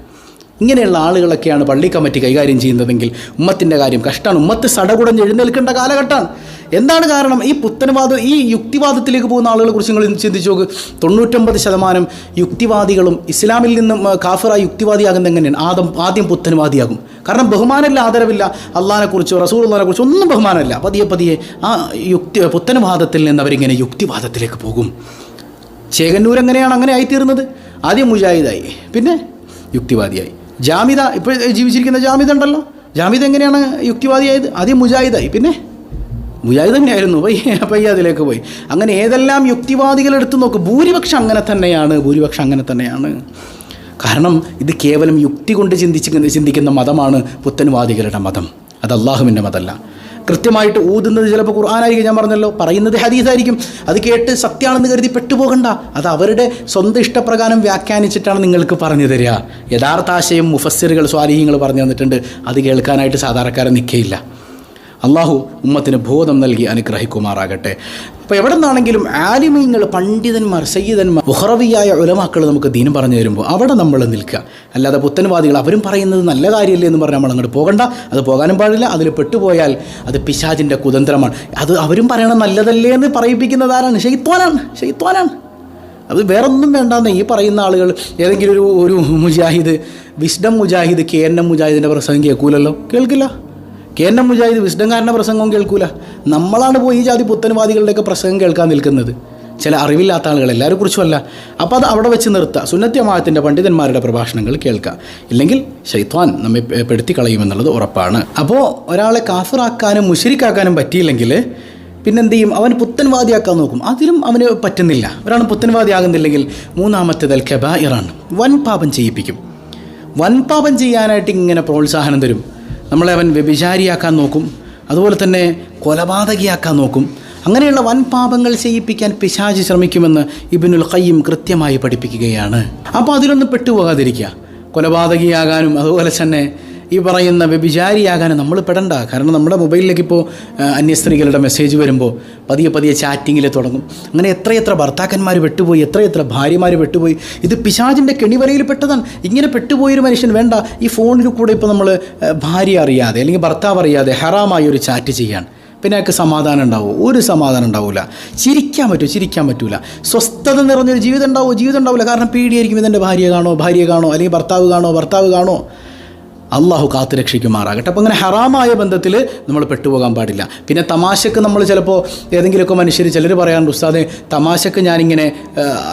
ഇങ്ങനെയുള്ള ആളുകളൊക്കെയാണ് പള്ളി കമ്മിറ്റി കൈകാര്യം ചെയ്യുന്നതെങ്കിൽ ഉമ്മത്തിന്റെ കാര്യം കഷ്ടമാണ്. ഉമ്മത്ത് സടകുടഞ്ഞ് എഴുന്നേൽക്കേണ്ട കാലഘട്ടമാണ്. എന്താണ് കാരണം? ഈ പുത്തൻവാദം ഈ യുക്തിവാദത്തിലേക്ക് പോകുന്ന ആളുകളെ കുറിച്ച് നിങ്ങൾ ചിന്തിച്ചു നോക്ക്. തൊണ്ണൂറ്റൊമ്പത് ശതമാനം യുക്തിവാദികളും ഇസ്ലാമിൽ നിന്നും കാഫറായി യുക്തിവാദിയാകുന്നത് എങ്ങനെയാണ്? ആദ്യം ആദ്യം പുത്തൻവാദിയാകും. കാരണം ബഹുമാനമില്ല ആദരവില്ല. അള്ളഹാനെക്കുറിച്ചോ റസൂള്ളഹാനെ കുറിച്ചോ ഒന്നും ബഹുമാനമില്ല. പതിയെ പതിയെ ആ യുക്തി പുത്തൻവാദത്തിൽ നിന്ന് അവരിങ്ങനെ യുക്തിവാദത്തിലേക്ക് പോകും. ചേകന്നൂർ എങ്ങനെയാണ് അങ്ങനെ ആയിത്തീർന്നത്? ആദ്യം മുജാഹിദായി പിന്നെ യുക്തിവാദിയായി. ജാമിത ഇപ്പോൾ ജീവിച്ചിരിക്കുന്ന ജാമിത ഉണ്ടല്ലോ. ജാമിത എങ്ങനെയാണ് യുക്തിവാദിയായത്? ആദ്യം മുജാഹിദായി പിന്നെ മുജാഹിദ് തന്നെയായിരുന്നു പയ്യ പയ്യ അതിലേക്ക് പോയി. അങ്ങനെ ഏതെല്ലാം യുക്തിവാദികൾ എടുത്തു നോക്കും ഭൂരിപക്ഷം അങ്ങനെ തന്നെയാണ് ഭൂരിപക്ഷം അങ്ങനെ തന്നെയാണ്. കാരണം ഇത് കേവലം യുക്തി കൊണ്ട് ചിന്തിച്ച് ചിന്തിക്കുന്ന മതമാണ് പുത്തൻവാദികളുടെ മതം. അത് അള്ളാഹുവിന്റെ മതമല്ല കൃത്യമായിട്ട് ഊതുന്നത് ചിലപ്പോൾ ഖുർആാനായിരിക്കും ഞാൻ പറഞ്ഞല്ലോ. പറയുന്നത് ഹദീസായിരിക്കും. അത് കേട്ട് സത്യമാണെന്ന് കരുതി പെട്ടുപോകണ്ട. അത് അവരുടെ സ്വന്തം ഇഷ്ടപ്രകാരം വ്യാഖ്യാനിച്ചിട്ടാണ് നിങ്ങൾക്ക് പറഞ്ഞു തരിക. യഥാർത്ഥ ആശയം മുഫസ്സിറുകൾ സ്വാലിഹ്യങ്ങൾ പറഞ്ഞു തന്നിട്ടുണ്ട്. അത് കേൾക്കാനായിട്ട് സാധാരണക്കാരൻ നിൽക്കുകയില്ല അള്ളാഹു ഉമ്മത്തിന് ബോധം നൽകി അനുഗ്രഹിക്കുമാറാകട്ടെ. അപ്പോൾ എവിടെ നിന്നാണെങ്കിലും ആലിമീങ്ങൾ പണ്ഡിതന്മാർ സയ്യിദന്മാർ ഉഹറവിയായ ഉലമാക്കൾ നമുക്ക് ദീനം പറഞ്ഞു തരുമ്പോൾ അവിടെ നമ്മൾ നിൽക്കുക. അല്ലാതെ പുത്തൻവാദികൾ അവരും പറയുന്നത് നല്ല കാര്യമല്ലേ എന്ന് പറഞ്ഞാൽ നമ്മൾ അങ്ങോട്ട് പോകണ്ട. അത് പോകാനും പാടില്ല. അതിൽ പെട്ടുപോയാൽ അത് പിശാജിന്റെ കുതന്ത്രമാണ്. അത് അവരും പറയണം നല്ലതല്ലേ എന്ന് പറയിപ്പിക്കുന്നത് ആരാണ്? ഷെയ്ത്വാനാണ് ഷെയ്ത്വാനാണ് അത് വേറൊന്നും വേണ്ടാന്ന് ഈ പറയുന്ന ആളുകൾ ഏതെങ്കിലും ഒരു ഒരു Mujahid wisdom Mujahid K N M മുജാഹിദിന്റെ പ്രസംഗം കേൾക്കൂലല്ലോ? കേൾക്കില്ല. കെ എൻ എം മുജാഹിദ് വിസ്ഡംകാരന്റെ പ്രസംഗവും കേൾക്കൂല. നമ്മളാണ് പോയി ഈ ജാതി പുത്തൻവാദികളുടെയൊക്കെ പ്രസംഗം കേൾക്കാൻ നിൽക്കുന്നത്. ചില അറിവില്ലാത്ത ആളുകൾ എല്ലാവരെ കുറിച്ചുമല്ല. അപ്പോൾ അത് അവിടെ വെച്ച് നിർത്തുക സുന്നത്യമായത്തിന്റെ പണ്ഡിതന്മാരുടെ പ്രഭാഷണങ്ങൾ കേൾക്കുക ഇല്ലെങ്കിൽ ഷൈത്വാൻ നമ്മെ പെടുത്തി കളയുമെന്നുള്ളത് ഉറപ്പാണ്. അപ്പോൾ ഒരാളെ കാഫിറാക്കാനും മുഷരിക്കാക്കാനും പറ്റിയില്ലെങ്കിൽ പിന്നെന്ത് ചെയ്യും? അവൻ പുത്തൻവാദിയാക്കാൻ നോക്കും. അതിലും അവന് പറ്റുന്നില്ല. ഒരാൾ പുത്തൻവാദിയാകുന്നില്ലെങ്കിൽ മൂന്നാമത്തേതൽ കെബായിറാണ് വൻ പാപം ചെയ്യിപ്പിക്കും. വൻ പാപം ചെയ്യാനായിട്ട് ഇങ്ങനെ പ്രോത്സാഹനം തരും. നമ്മളെ അവൻ വ്യഭിചാരിയാക്കാൻ നോക്കും. അതുപോലെ തന്നെ കൊലപാതകിയാക്കാൻ നോക്കും. അങ്ങനെയുള്ള വൻ പാപങ്ങൾ ചെയ്യിപ്പിക്കാൻ പിശാജ് ശ്രമിക്കുമെന്ന് ഇബിനുൽ ഖയ്യിം കൃത്യമായി പഠിപ്പിക്കുകയാണ്. അപ്പോൾ അതിലൊന്നും പെട്ടുപോകാതിരിക്കുക. കൊലപാതകിയാകാനും അതുപോലെ തന്നെ ഈ പറയുന്ന വ്യഭിചാരിയാകാനും നമ്മൾ പെടണ്ട. കാരണം നമ്മുടെ മൊബൈലിലേക്ക് ഇപ്പോൾ അന്യ സ്ത്രീകളുടെ മെസ്സേജ് വരുമ്പോൾ പതിയെ പതിയെ ചാറ്റിങ്ങിൽ തുടങ്ങും. അങ്ങനെ എത്രയെത്ര ഭർത്താക്കന്മാർ പെട്ടുപോയി എത്രയെത്ര ഭാര്യമാർ പെട്ടുപോയി. ഇത് പിശാചിന്റെ കെണിവലയിൽ പെട്ടതാണ്. ഇങ്ങനെ പെട്ടുപോയൊരു മനുഷ്യൻ വേണ്ട. ഈ ഫോണിൽ കൂടെ ഇപ്പോൾ നമ്മൾ ഭാര്യ അറിയാതെ അല്ലെങ്കിൽ ഭർത്താവ് അറിയാതെ ഹറാമായി ഒരു ചാറ്റ് ചെയ്യാൻ. പിന്നെ അയാൾക്ക് സമാധാനം ഉണ്ടാവും? ഒരു സമാധാനം ഉണ്ടാവില്ല ചിരിക്കാൻ പറ്റുമോ ചിരിക്കാൻ പറ്റില്ല സ്വസ്ഥത നിറഞ്ഞൊരു ജീവിതം ഉണ്ടാവുമോ ജീവിതം ഉണ്ടാവില്ല. കാരണം പേടിയായിരിക്കും ഇതെന്റെ ഭാര്യ കാണോ? ഭാര്യ കാണോ? അല്ലെങ്കിൽ ഭർത്താവ് കാണോ? ഭർത്താവ് കാണോ? അള്ളാഹു കാത്തു രക്ഷിക്കുമാറാകട്ടെ. അപ്പോൾ അങ്ങനെ ഹറാമായ ബന്ധത്തിൽ നമ്മൾ പെട്ടുപോകാൻ പാടില്ല. പിന്നെ തമാശക്ക് നമ്മൾ ചിലപ്പോൾ ഏതെങ്കിലുമൊക്കെ മനുഷ്യർ ചിലർ പറയാറുണ്ട് ഉസ്താദെ തമാശക്ക് ഞാനിങ്ങനെ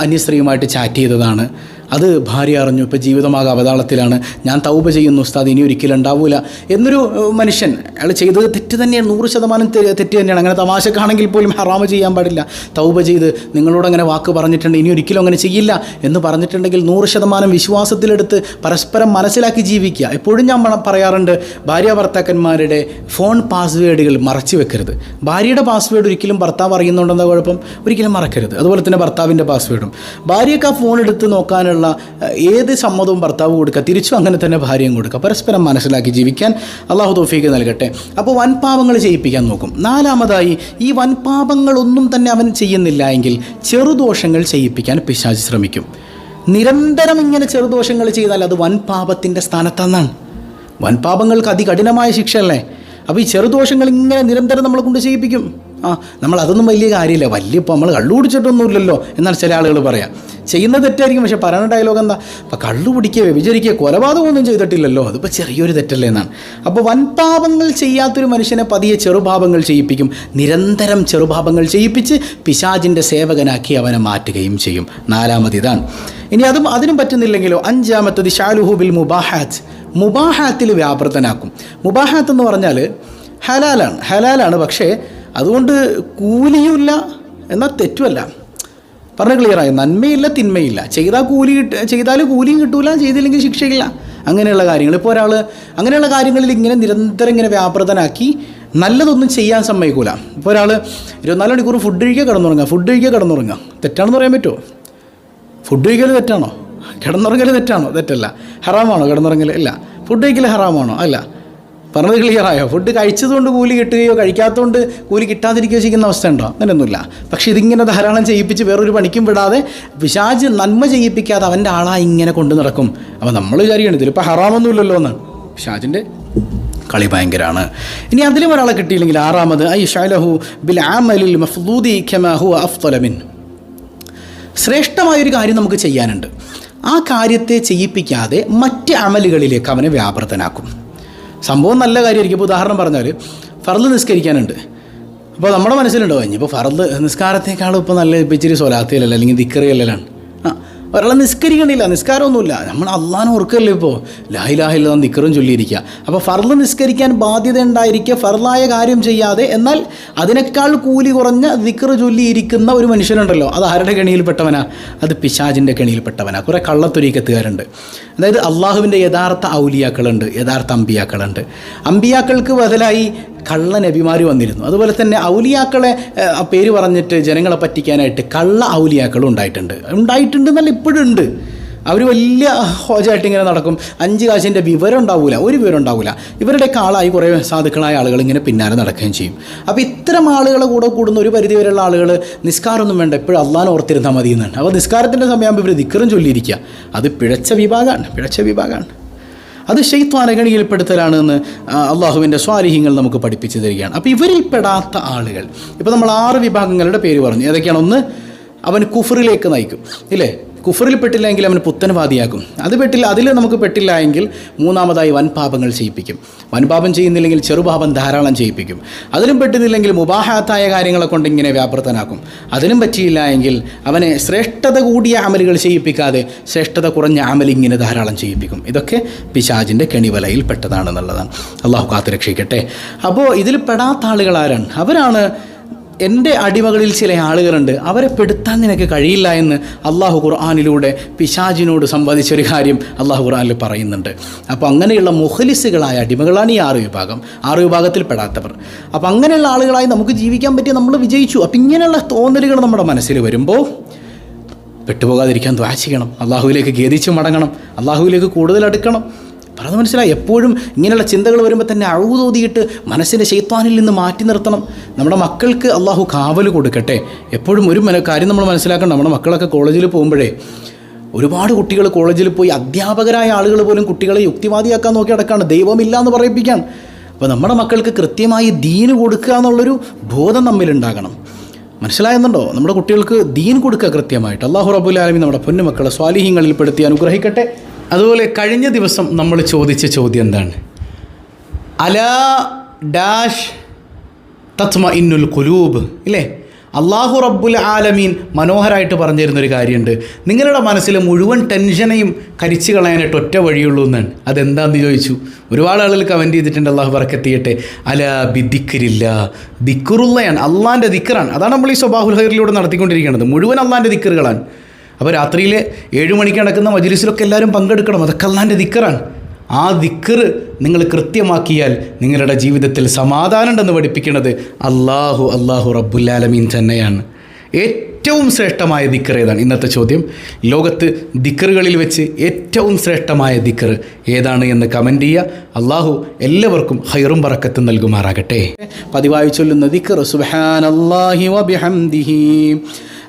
അന്യസ്ത്രീയുമായിട്ട് ചാറ്റ് ചെയ്തതാണ്. അത് ഭാര്യ അറിഞ്ഞു. ഇപ്പോൾ ജീവിതമാകെ അവതാളത്തിലാണ്. ഞാൻ തൗബ ചെയ്യുന്നു ഉസ്താദ് ഇനി ഒരിക്കലും ഉണ്ടാവില്ല എന്നൊരു മനുഷ്യൻ അയാൾ ചെയ്തത് തെറ്റ് തന്നെയാണ്. നൂറ് ശതമാനം തെറ്റ് തന്നെയാണ്. അങ്ങനെ തമാശക്കാണെങ്കിൽ പോലും ഹറാമ് ചെയ്യാൻ പാടില്ല. തൗബ ചെയ്ത് നിങ്ങളോട് അങ്ങനെ വാക്ക് പറഞ്ഞിട്ടുണ്ട്. ഇനി ഒരിക്കലും അങ്ങനെ ചെയ്യില്ല എന്ന് പറഞ്ഞിട്ടുണ്ടെങ്കിൽ നൂറ് ശതമാനം വിശ്വാസത്തിലെടുത്ത് പരസ്പരം മനസ്സിലാക്കി ജീവിക്കുക. എപ്പോഴും ഞാൻ പറയാറുണ്ട് ഭാര്യ ഭർത്താക്കന്മാരുടെ ഫോൺ പാസ്വേഡുകൾ മറച്ചു വെക്കരുത്. ഭാര്യയുടെ പാസ്വേഡ് ഒരിക്കലും ഭർത്താവ് അറിയുന്നുണ്ടെന്ന കുഴപ്പം ഒരിക്കലും മറക്കരുത്. അതുപോലെ തന്നെ ഭർത്താവിന്റെ പാസ്വേഡും. ഭാര്യയ്ക്ക് ആ ഫോൺ എടുത്ത് നോക്കാനുള്ള ഏഹ്, ഏത് സമ്മതവും ഭർത്താവ് കൊടുക്കുക തിരിച്ചും അങ്ങനെ തന്നെ ഭാര്യയും കൊടുക്കുക. പരസ്പരം മനസ്സിലാക്കി ജീവിക്കാൻ അള്ളാഹു തോഫീക്ക് നൽകട്ടെ. അപ്പോൾ വൻപാപങ്ങൾ ചെയ്യിപ്പിക്കാൻ നോക്കും. നാലാമതായി ഈ വൻപാപങ്ങളൊന്നും തന്നെ അവൻ ചെയ്യുന്നില്ല എങ്കിൽ ചെറുദോഷങ്ങൾ ചെയ്യിപ്പിക്കാൻ പിശാജ് ശ്രമിക്കും. നിരന്തരം ഇങ്ങനെ ചെറുദോഷങ്ങൾ ചെയ്താൽ അത് വൻപാപത്തിന്റെ സ്ഥാനത്തെന്നാണ്. വൻപാപങ്ങൾക്ക് അതികഠിനമായ ശിക്ഷയല്ലേ? അപ്പോൾ ഈ ചെറുദോഷങ്ങൾ ഇങ്ങനെ നിരന്തരം നമ്മളെ കൊണ്ട് ചെയ്യിപ്പിക്കും. ആ നമ്മൾ അതൊന്നും വലിയ കാര്യമില്ല. വലിയ ഇപ്പോൾ നമ്മൾ കള്ളു കുടിച്ചിട്ടൊന്നുമില്ലല്ലോ എന്നാണ് ചില ആളുകൾ പറയാം. ചെയ്യുന്നത് തെറ്റായിരിക്കും പക്ഷേ പറയുന്ന ഡയലോഗ് എന്താ? അപ്പോൾ കള്ളു പിടിക്കുക വ്യഭിചരിക്കുക കൊലപാതകമൊന്നും ചെയ്തിട്ടില്ലല്ലോ. അതിപ്പോൾ ചെറിയൊരു തെറ്റല്ലേ എന്നാണ്. അപ്പോൾ വൻപാപങ്ങൾ ചെയ്യാത്തൊരു മനുഷ്യനെ പതിയെ ചെറുപാപങ്ങൾ ചെയ്യിപ്പിക്കും. നിരന്തരം ചെറുപാപങ്ങൾ ചെയ്യിപ്പിച്ച് പിശാജിന്റെ സേവകനാക്കി അവനെ മാറ്റുകയും ചെയ്യും. നാലാമത് ഇതാണ്. ഇനി അതും അതിനും പറ്റുന്നില്ലെങ്കിലോ അഞ്ചാമത്തത് ഷാലുഹു ബിൽ മുബാഹാത്ത്. മുബാഹാത്തിൽ വ്യാപൃതനാക്കും. മുബാഹാത്ത് എന്ന് പറഞ്ഞാൽ ഹലാലാണ്. ഹലാലാണ് പക്ഷേ അതുകൊണ്ട് കൂലിയുമില്ല എന്നാൽ തെറ്റുമല്ല. പറഞ്ഞ ക്ലിയറായി നന്മയില്ല തിന്മയില്ല. ചെയ്താൽ കൂലി കിട്ട ചെയ്താൽ കൂലിയും കിട്ടൂല ചെയ്തില്ലെങ്കിൽ ശിക്ഷയില്ല. അങ്ങനെയുള്ള കാര്യങ്ങൾ. ഇപ്പോൾ ഒരാൾ അങ്ങനെയുള്ള കാര്യങ്ങളിൽ ഇങ്ങനെ നിരന്തരം ഇങ്ങനെ വ്യാപൃതനാക്കി നല്ലതൊന്നും ചെയ്യാൻ സമ്മതിക്കൂല. ഇപ്പോൾ ഒരാൾ ഇരുപത്തിനാല് മണിക്കൂർ ഫുഡ് കഴിക്കുക കിടന്നുറങ്ങുക. ഫുഡ് കഴിക്കുക കിടന്നുറങ്ങുക. തെറ്റാണെന്ന് പറയാൻ പറ്റുമോ? ഫുഡ് കഴിക്കൽ തെറ്റാണോ? കിടന്നുറങ്ങൽ തെറ്റാണോ? തെറ്റല്ല. ഹറാമാണോ കിടന്നുറങ്ങൽ ഇല്ല. ഫുഡ് കഴിക്കൽ ഹറാമാണോ? അല്ല. പറഞ്ഞത് ക്ലിയറായോ ഫുഡ് കഴിച്ചതുകൊണ്ട് കൂലി കിട്ടുകയോ കഴിക്കാത്തതുകൊണ്ട് കൂലി കിട്ടാതിരിക്കുകയോ ചെയ്യുന്ന അവസ്ഥ ഉണ്ടോ? അങ്ങനെയൊന്നുമില്ല. പക്ഷേ ഇതിങ്ങനെ ധാരാളം ചെയ്യിപ്പിച്ച് വേറൊരു പണിക്കും വിടാതെ വിശാജ് നന്മ ചെയ്യിപ്പിക്കാതെ അവന്റെ ആളായി ഇങ്ങനെ കൊണ്ടു നടക്കും. അപ്പോൾ നമ്മൾ വിചാരിക്കണം ഇതിലിപ്പോൾ ഹറാമൊന്നുമില്ലല്ലോ എന്ന്. പിശാജിന്റെ കളി ഭയങ്കരമാണ് ഇനി അതിലും ഒരാളെ കിട്ടിയില്ലെങ്കിൽ ആറാമത് ഐ ഷാലഹു ബിൽ ആമലിൽ മഫ്ലൂദി ഖമഹു അഫ്തലമിൻ ശ്രേഷ്ഠമായൊരു കാര്യം നമുക്ക് ചെയ്യാനുണ്ട്. ആ കാര്യത്തെ ചെയ്യിപ്പിക്കാതെ മറ്റ് അമലുകളിലേക്ക് അവനെ വ്യാപൃതനാക്കും. സംഭവം നല്ല കാര്യമായിരിക്കും. ഇപ്പോൾ ഉദാഹരണം പറഞ്ഞാൽ ഫറദ് നിസ്കരിക്കാനുണ്ട്. അപ്പോൾ നമ്മുടെ മനസ്സിലുണ്ടോ ഇനിയിപ്പോൾ ഫറദ് നിസ്കാരത്തേക്കാളും ഇപ്പോൾ നല്ല ഇപ്പം ഇച്ചിരി സ്വലാത്തിയല്ലല്ലോ അല്ലെങ്കിൽ ദിക്കറിയല്ലാണ് ഒരാളെ നിസ്കരിക്കണില്ല നിസ്കാരമൊന്നുമില്ല. നമ്മൾ അള്ളാൻ ഓർക്കല്ലേ ഇപ്പോൾ ലാഹിലാഹില്ല നിക്കറും ചൊല്ലിയിരിക്കുക. അപ്പോൾ ഫർദ് നിസ്കരിക്കാൻ ബാധ്യത ഉണ്ടായിരിക്കുക ഫർദായ കാര്യം ചെയ്യാതെ എന്നാൽ അതിനേക്കാൾ കൂലി കുറഞ്ഞ ദിക്കർ ചൊല്ലിയിരിക്കുന്ന ഒരു മനുഷ്യനുണ്ടല്ലോ. അത് ആരുടെ കെണിയിൽപ്പെട്ടവനാ? അത് പിശാജിന്റെ കെണിയിൽപ്പെട്ടവനാ. കുറേ കള്ളത്തൊരീക്കത്തുകാരുണ്ട് അതായത് അള്ളാഹുവിന്റെ യഥാർത്ഥ ഔലിയാക്കളുണ്ട് യഥാർത്ഥ അമ്പിയാക്കളുണ്ട്. അമ്പിയാക്കൾക്ക് ബദലായി കള്ള നബിമാർ വന്നിരുന്നു. അതുപോലെ തന്നെ ഔലിയാക്കളെ പേര് പറഞ്ഞിട്ട് ജനങ്ങളെ പറ്റിക്കാനായിട്ട് കള്ള ഔലിയാക്കളും ഉണ്ടായിട്ടുണ്ട്. ഉണ്ടായിട്ടുണ്ട് എന്നല്ല ഇപ്പോഴും ഉണ്ട്. അവർ വലിയ ഹോജായിട്ട് ഇങ്ങനെ നടക്കും. അഞ്ച് കാശിന്റെ വിവരം ഉണ്ടാവില്ല ഒരു വിവരം ഉണ്ടാവില്ല ഇവരുടെയൊക്കെ ആളായി കുറേ സാധുക്കളായ ആളുകൾ ഇങ്ങനെ പിന്നാലെ നടക്കുകയും ചെയ്യും. അപ്പോൾ ഇത്തരം ആളുകളെ കൂടെ കൂടുന്ന ഒരു പരിധി വരെയുള്ള ആളുകൾ നിസ്കാരമൊന്നും വേണ്ട എപ്പോഴും അള്ളാൻ ഓർത്തിരുന്നാൽ മതി എന്നാണ് അപ്പോൾ നിസ്കാരത്തിന്റെ സമയമാകുമ്പോൾ ഇവർ ദിക്കറും ചൊല്ലിയിരിക്കുക. അത് പിഴച്ച വിഭാഗമാണ് പിഴച്ച വിഭാഗമാണ്. അത് ഷെയ്ത്വാൻ അഗണിയിൽപ്പെടുത്തലാണ് എന്ന് അള്ളാഹുവിന്റെ സ്വാലിഹ്യങ്ങൾ നമുക്ക് പഠിപ്പിച്ചു തരികയാണ്. അപ്പോൾ ഇവരിൽ പെടാത്ത ആളുകൾ ഇപ്പോൾ നമ്മൾ ആറ് വിഭാഗങ്ങളുടെ പേര് പറഞ്ഞു. ഏതൊക്കെയാണ് ഒന്ന്? അവൻ കുഫറിലേക്ക് നയിക്കും ഇല്ലേ? കുഫറിൽ പെട്ടില്ലെങ്കിൽ അവൻ പുത്തൻവാദിയാകും അത് പെട്ടില്ല അതിൽ നമുക്ക് പെട്ടില്ല എങ്കിൽ മൂന്നാമതായി വൻപാപങ്ങൾ ചെയ്യിപ്പിക്കും. വൻപാപം ചെയ്യുന്നില്ലെങ്കിൽ ചെറുപാപം ധാരാളം ചെയ്യിപ്പിക്കും. അതിലും പെട്ടുന്നില്ലെങ്കിൽ മുബാഹാത്തായ കാര്യങ്ങളെ കൊണ്ട് ഇങ്ങനെ വ്യാപൃതനാക്കും. അതിനും പറ്റിയില്ല എങ്കിൽ അവനെ ശ്രേഷ്ഠത കൂടിയ അമലുകൾ ചെയ്യിപ്പിക്കാതെ ശ്രേഷ്ഠത കുറഞ്ഞ അമൽ ഇങ്ങനെ ധാരാളം ചെയ്യിപ്പിക്കും. ഇതൊക്കെ പിശാജിന്റെ കെണിവലയിൽ പെട്ടതാണെന്നുള്ളതാണ് അള്ളാഹു കാത്തുരക്ഷിക്കട്ടെ. അപ്പോൾ ഇതിൽ പെടാത്ത ആളുകൾ ആരാണ്? അവരാണ് എന്റെ അടിമകളിൽ ചില ആളുകളുണ്ട്. അവരെ പെടുത്താൻ നിനക്ക് കഴിയില്ല എന്ന് അള്ളാഹു ഖുർആാനിലൂടെ പിശാജിനോട് സംബന്ധിച്ചൊരു കാര്യം അള്ളാഹു ഖുർആാനിൽ പറയുന്നുണ്ട്. അപ്പോൾ അങ്ങനെയുള്ള മുഖലിസുകളായ അടിമകളാണ് ഈ ആറ് വിഭാഗം. ആറ് വിഭാഗത്തിൽ പെടാത്തവർ അപ്പോൾ അങ്ങനെയുള്ള ആളുകളായി നമുക്ക് ജീവിക്കാൻ പറ്റിയ നമ്മൾ വിജയിച്ചു. അപ്പം ഇങ്ങനെയുള്ള തോന്നലുകൾ നമ്മുടെ മനസ്സിൽ വരുമ്പോൾ പെട്ടുപോകാതിരിക്കാൻ ദ്വാ ചെയ്യണം. അള്ളാഹുവിലേക്ക് ഖേദിച്ച് മടങ്ങണം. അള്ളാഹുവിലേക്ക് കൂടുതൽ അടുക്കണം. പറഞ്ഞത് മനസ്സിലായി. എപ്പോഴും ഇങ്ങനെയുള്ള ചിന്തകൾ വരുമ്പോൾ തന്നെ അഴുതോതിയിട്ട് മനസ്സിനെ ശൈത്വാനിൽ നിന്ന് മാറ്റി നിർത്തണം. നമ്മുടെ മക്കൾക്ക് അള്ളാഹു കാവൽ കൊടുക്കട്ടെ. എപ്പോഴും ഒരു കാര്യം നമ്മൾ മനസ്സിലാക്കണം. നമ്മുടെ മക്കളൊക്കെ കോളേജിൽ പോകുമ്പോഴേ ഒരുപാട് കുട്ടികൾ കോളേജിൽ പോയി അധ്യാപകരായ ആളുകൾ പോലും കുട്ടികളെ യുക്തിവാദിയാക്കാൻ നോക്കി അടക്കാണ് ദൈവമില്ല എന്ന് പറയിപ്പിക്കാൻ. അപ്പോൾ നമ്മുടെ മക്കൾക്ക് കൃത്യമായി ദീന് കൊടുക്കുക എന്നുള്ളൊരു ബോധം നമ്മിലുണ്ടാകണം മനസ്സിലായെന്നുണ്ടോ? നമ്മുടെ കുട്ടികൾക്ക് ദീൻ കൊടുക്കുക കൃത്യമായിട്ട്. അള്ളാഹു റബുലാലമി നമ്മുടെ പൊന്നുമക്കളെ സ്വാലിഹ്യങ്ങളിൽ പെടുത്തി അനുഗ്രഹിക്കട്ടെ. അതുപോലെ കഴിഞ്ഞ ദിവസം നമ്മൾ ചോദിച്ച ചോദ്യം എന്താണ്? അല ഡാഷ് തത്മ ഇന്നുൽ കുലൂബ് ഇല്ലേ? അള്ളാഹു റബ്ബുൽ ആലമീൻ മനോഹരമായിട്ട് പറഞ്ഞു തരുന്നൊരു കാര്യമുണ്ട്. നിങ്ങളുടെ മനസ്സിലെ മുഴുവൻ ടെൻഷനെയും കരിച്ചു കളയാനായിട്ട് ഒറ്റ വഴിയുള്ളൂ എന്നാണ്. അതെന്താണെന്ന് ചോദിച്ചു? ഒരുപാട് ആളുകൾ കമന്റ് ചെയ്തിട്ടുണ്ട് അള്ളാഹു പറക്കെത്തിയട്ടെ അല ബിദിക്കരില്ല ദിക്കുറുള്ളയാണ് അള്ളാന്റെ ദിക്കറാണ് അതാണ് നമ്മൾ ഈ സ്വബാഹുൽ ഹൈറിലൂടെ നടത്തിക്കൊണ്ടിരിക്കുന്നത്. മുഴുവൻ അള്ളാന്റെ ദിക്കറുകളാണ് അപ്പോൾ രാത്രിയിൽ ഏഴ് മണിക്ക് നടക്കുന്ന മജ്ലിസിലൊക്കെ എല്ലാവരും പങ്കെടുക്കണം. അതൊക്കെ അള്ളാന്റെ ദിക്കറാണ്. ആ ദിക്കർ നിങ്ങൾ കൃത്യമാക്കിയാൽ നിങ്ങളുടെ ജീവിതത്തിൽ സമാധാനം ഉണ്ടെന്ന് പഠിപ്പിക്കുന്നത് അള്ളാഹു അള്ളാഹു റബ്ബുല്ലാലമീൻ തന്നെയാണ്. ഏറ്റവും ശ്രേഷ്ഠമായ ദിക്കർ ഏതാണ്? ഇന്നത്തെ ചോദ്യം. ലോകത്ത് ദിക്കറുകളിൽ വെച്ച് ഏറ്റവും ശ്രേഷ്ഠമായ ദിക്കർ ഏതാണ് എന്ന് കമന്റ് ചെയ്യുക. അള്ളാഹു എല്ലാവർക്കും ഹൈറും പറക്കത്തും നൽകുമാറാകട്ടെ. പതിവായി ചൊല്ലുന്ന ദിക്കർ സുബാനല്ലാഹി വബിഹംദിഹി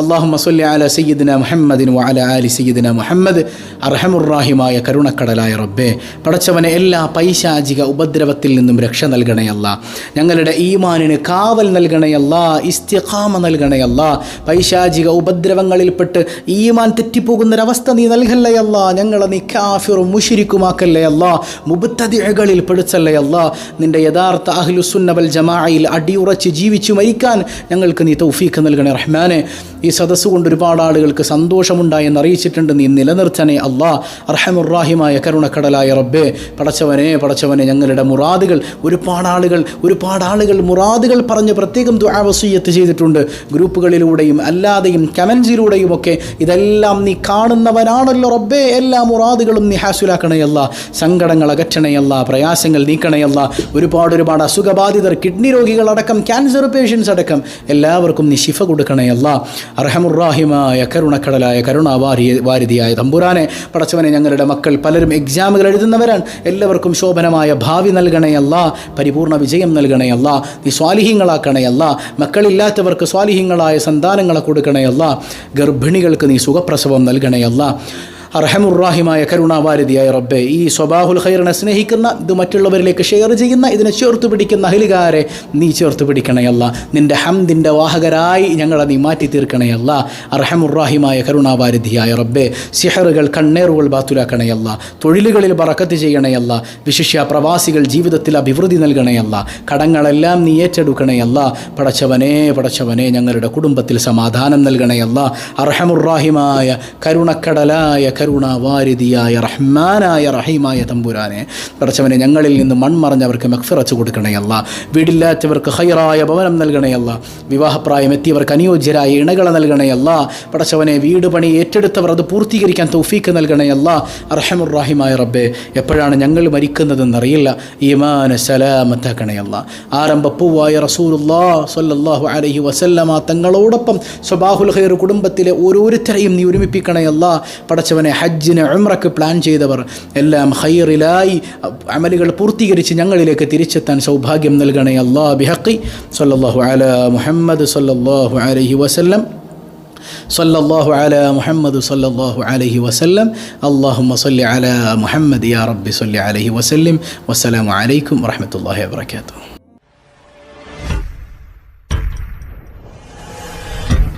അള്ളാഹു മസൊല്ലി അല സയ്യിദിന മുഹമ്മദിൻ അല അലി സയ്യിദിന മുഹമ്മദ്. അർഹമുറാഹിമായ കരുണക്കടലായ റബ്ബേ പടച്ചവനെ എല്ലാ പൈശാചിക ഉപദ്രവത്തിൽ നിന്നും രക്ഷ നൽകണയല്ല ഞങ്ങളുടെ ഈമാനിന് കാവൽ നൽകണയല്ല ഇസ്തിഖാമ നൽകണയല്ല പൈശാചിക ഉപദ്രവങ്ങളിൽപ്പെട്ട് ഈമാൻ തെറ്റിപ്പോകുന്നൊരവസ്ഥ നീ നൽകല്ലയല്ല ഞങ്ങളെ നീ കാഫിറും മുഷിരിക്കുമാക്കല്ലയല്ല മുബത്തതിഴകളിൽ പെടുത്തല്ലയല്ല നിന്റെ യഥാർത്ഥ അഹ്ലുസുന്നബൽ ജമാഅയിൽ അടിയുറച്ച് ജീവിച്ചു മരിക്കാൻ ഞങ്ങൾക്ക് നീ തൗഫീഖ് നൽകണേ റഹ്മാനെ. ഈ സദസ്സ് കൊണ്ട് ഒരുപാട് ആളുകൾക്ക് സന്തോഷമുണ്ടായെന്ന് അറിയിച്ചിട്ടുണ്ട് നീ നിലനിർത്തനെ അള്ളാ അർഹമുറാഹിമായ കരുണക്കടലായ റബ്ബേ. പടച്ചവനെ പടച്ചവനെ ഞങ്ങളുടെ മുറാദുകൾ. ഒരുപാട് ആളുകൾ ഒരുപാട് ആളുകൾ മുറാദുകൾ പറഞ്ഞ് പ്രത്യേകം ദുആവസീയത്ത് ചെയ്തിട്ടുണ്ട്. ഗ്രൂപ്പുകളിലൂടെയും അല്ലാതെയും കമൻസിലൂടെയും ഒക്കെ ഇതെല്ലാം നീ കാണുന്നവനാണല്ലോ റബ്ബേ. എല്ലാ മുറാദുകളും നീ ഹാസുലാക്കണയല്ല സങ്കടങ്ങൾ അകറ്റണയല്ല പ്രയാസങ്ങൾ നീക്കണയല്ല ഒരുപാട് ഒരുപാട് അസുഖബാധിതർ കിഡ്നി രോഗികളടക്കം ക്യാൻസർ പേഷ്യൻസ് അടക്കം എല്ലാവർക്കും നീ ശിഫ കൊടുക്കണയല്ല അർഹമുറാഹിമായ കരുണക്കടലായ കരുണാവാരി വാരിധിയായ തമ്പുരാനെ പടച്ചവനെ ഞങ്ങളുടെ മക്കൾ പലരും എക്സാമുകൾ എഴുതുന്നവരാണ്. എല്ലാവർക്കും ശോഭനമായ ഭാവി നൽകണയല്ല പരിപൂർണ വിജയം നൽകണയല്ല നീ സ്വാലിഹ്യങ്ങളാക്കണയല്ല മക്കളില്ലാത്തവർക്ക് സ്വാലിഹ്യങ്ങളായ സന്താനങ്ങളെ കൊടുക്കണയല്ല ഗർഭിണികൾക്ക് നീ സുഖപ്രസവം നൽകണയല്ല അർഹമുറാഹിമായ കരുണാവാരതിയായ റബ്ബെ ഈ സ്വബാഹുൽ ഖൈറിനെ സ്നേഹിക്കുന്ന ഇത് മറ്റുള്ളവരിലേക്ക് ഷെയർ ചെയ്യുന്ന ഇതിനെ ചേർത്ത് പിടിക്കുന്ന അഹിലുകാരെ നീ ചേർത്ത് പിടിക്കണയല്ല നിന്റെ ഹംദിന്റെ വാഹകരായി ഞങ്ങളെ നീ മാറ്റി തീർക്കണയല്ല അർഹമുറാഹിമായ കരുണാവാരതിയായ റബ്ബെ സിഹറുകൾ കണ്ണേറുകൾ ബാത്തുലാക്കണയല്ല തൊഴിലുകളിൽ ബറക്കത്ത് ചെയ്യണയല്ല വിശിഷ്യ പ്രവാസികൾ ജീവിതത്തിൽ അഭിവൃദ്ധി നൽകണയല്ല കടങ്ങളെല്ലാം നീ ഏറ്റെടുക്കണയല്ല പടച്ചവനെ പടച്ചവനെ ഞങ്ങളുടെ കുടുംബത്തിൽ സമാധാനം നൽകണയല്ല അർഹമുറാഹിമായ കരുണക്കടലായ കരുണാവാരിധിയായ റഹ്മാനായ റഹീമായ തമ്പുരാനെ. പടച്ചവനെ ഞങ്ങളിൽ നിന്ന് മൺമറഞ്ഞവർക്ക് മക്ഫിറച്ച് കൊടുക്കണയല്ല വീടില്ലാത്തവർക്ക് ഹൈറായ ഭവനം നൽകണയല്ല വിവാഹപ്രായം എത്തിയവർക്ക് അനുയോജ്യരായ ഇണകളെ നൽകണയല്ല പടച്ചവനെ വീട് പണി ഏറ്റെടുത്തവർ അത് പൂർത്തീകരിക്കാൻ തൗഫീക്ക് നൽകണയല്ല അർഹമുറാഹിമായ റബ്ബെ എപ്പോഴാണ് ഞങ്ങൾ മരിക്കുന്നതെന്നറിയില്ല ഈമാന സലാമത്താക്കണയല്ല ആരംഭപ്പൂവായ റസൂലുല്ലാ സ്വല്ലല്ലാഹു അലൈഹി വസല്ലമ തങ്ങളോടൊപ്പം സ്വബാഹുൽ ഹൈർ കുടുംബത്തിലെ ഓരോരുത്തരെയും നീ ഒരുമിപ്പിക്കണയല്ല പടച്ചവനെ ഹജ്ജിന് ഉംറക്ക് പ്ലാൻ ചെയ്തവർ എല്ലാം ഖൈറിലായി അമലുകൾ പൂർത്തീകരിച്ച് ഞങ്ങളിലേക്ക് തിരിച്ചെത്താൻ സൗഭാഗ്യം നൽകണേ അല്ലാ ബിഹക്കി സല്ലല്ലാഹു അല മുഹമ്മദ് സല്ലല്ലാഹു അലൈഹി വസല്ലം صلى الله على محمد صلى الله عليه وسلم اللهم صل على محمد يا رب صل عليه وسلم والسلام عليكم ورحمة الله وبركاته